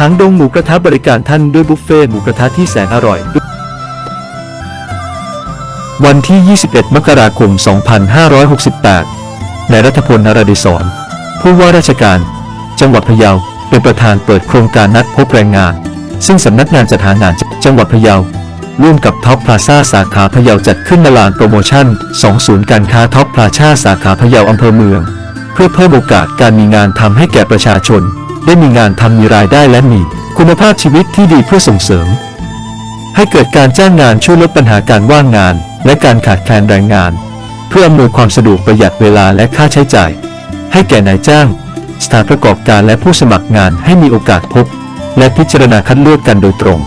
หางดงหมูกระทะบริการท่านด้วยบุฟเฟ่หมูกระทะที่แสนอร่อย วันที่ 21 มกราคม 2568 นายรัฐพลนราดิศรผู้ว่าราชการ จังหวัดพะเยาเป็นประธานเปิดโครงการนัดพบแรงงาน ซึ่งสำนักงานจัดหางานจังหวัดพะเยาร่วมกับท็อปพลาซ่าสาขาพะเยาจัดขึ้นในลานโปรโมชั่น 2 ศูนย์การค้าท็อปพลาซ่าสาขาพะเยาอำเภอเมือง เพื่อเพิ่มโอกาสการมีงานทำให้แก่ประชาชน ได้มีงานทำมีรายได้และมีคุณภาพชีวิตที่ดีเพื่อส่งเสริม ให้เกิดการจ้างงานช่วยลดปัญหาการว่างงาน และการขาดแคลนแรงงาน เพื่ออำนวยความสะดวกประหยัดเวลาและค่าใช้จ่าย ให้แก่นายจ้าง สถานประกอบการและผู้สมัครงานให้มีโอกาสพบ และพิจารณาคัดเลือกกันโดยตรง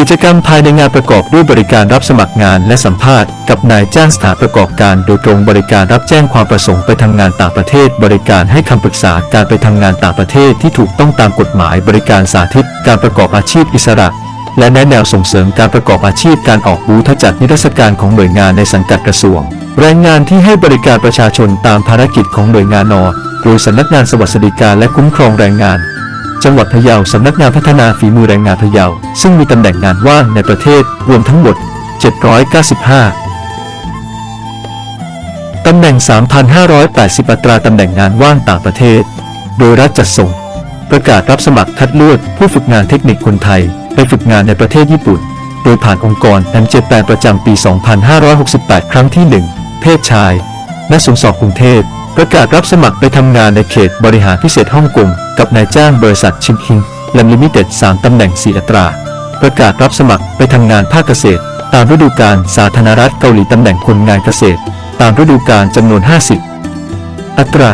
กิจกรรมภายในงานประกอบด้วยบริการรับสมัครงานและสัมภาษณ์กับนายจ้างสถานประกอบการโดยตรงบริการรับแจ้งความประสงค์ไปทำงานต่างประเทศ บริการให้คำปรึกษาการไปทำงานต่างประเทศที่ถูกต้องตามกฎหมาย บริการสาธิต การประกอบอาชีพอิสระ และแนะแนวส่งเสริมการประกอบอาชีพการออกบูธจัดนิทรรศการของหน่วยงานในสังกัดกระทรวง แรงงานที่ให้บริการประชาชนตามภารกิจของหน่วยงานนอโดยสำนักงานสวัสดิการและคุ้มครองแรงงาน จังหวัดพะเยาสำนักงานพัฒนาฝีมือแรงงานพะเยา ซึ่งมีตำแหน่งงานว่างในประเทศรวมทั้งหมด 795 ตำแหน่ง 3,580 อัตราตำแหน่งงานว่างต่างประเทศ โดยรัฐจัดส่ง ประกาศรับสมัครคัดเลือกผู้ฝึกงานเทคนิคคนไทย ไปฝึกงานในประเทศญี่ปุ่น โดยผ่านองค์กร M78 ประจำปี 2568 ครั้งที่ 1 เพศชายณสงสอบกรุงเทพ ประกาศรับสมัครไปทำงานในเขตบริหารพิเศษฮ่องกงกับนายจ้างบริษัทชิมฮิงละลิมิเต็ด 3 ตำแหน่ง 4 อัตรา ประกาศรับสมัครไปทำงานภาคเกษตร ตามฤดูกาลสาธารณรัฐเกาหลีตำแหน่งคนงานเกษตร ตามฤดูกาลจำนวน 50 อัตรา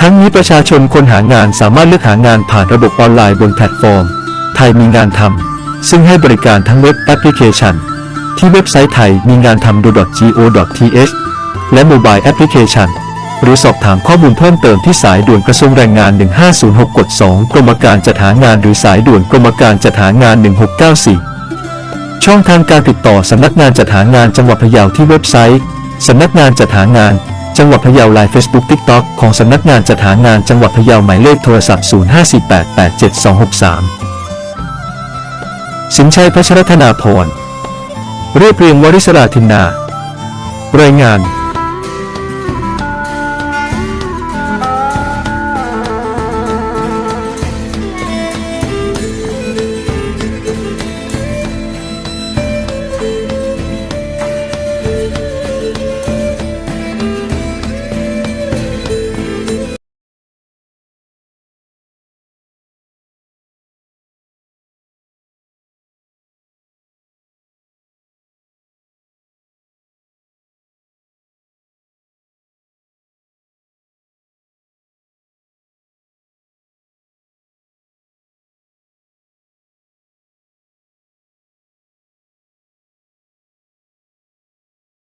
ทั้งนี้ประชาชนคนหางานสามารถเลือกหางานผ่านระบบออนไลน์บนแพลตฟอร์ม ไทยมีงานทำซึ่งให้บริการทั้งเว็บแอปพลิเคชัน ที่เว็บไซต์ไทยมีงานทำ .go.th และโมบายแอปพลิเคชัน หรือสอบถามข้อมูลเพิ่มเติมที่สายด่วนกระทรวงแรงงาน 1506 กด 2 กรมการจัดหางานหรือสายด่วนกรมการจัดหางาน 1694 ช่องทางการติดต่อสำนักงานจัดหางานจังหวัดพะเยาที่เว็บไซต์สำนักงานจัดหางาน จังหวัดพะเยาไลน์เฟซบุ๊กทิกต็อกของสำนักงานจัดหางานจังหวัดพะเยาหมายเลขโทรศัพท์ 0548872263 สินชัยพัชรธนาพรเรียบเรียงวริศราธินนา รายงาน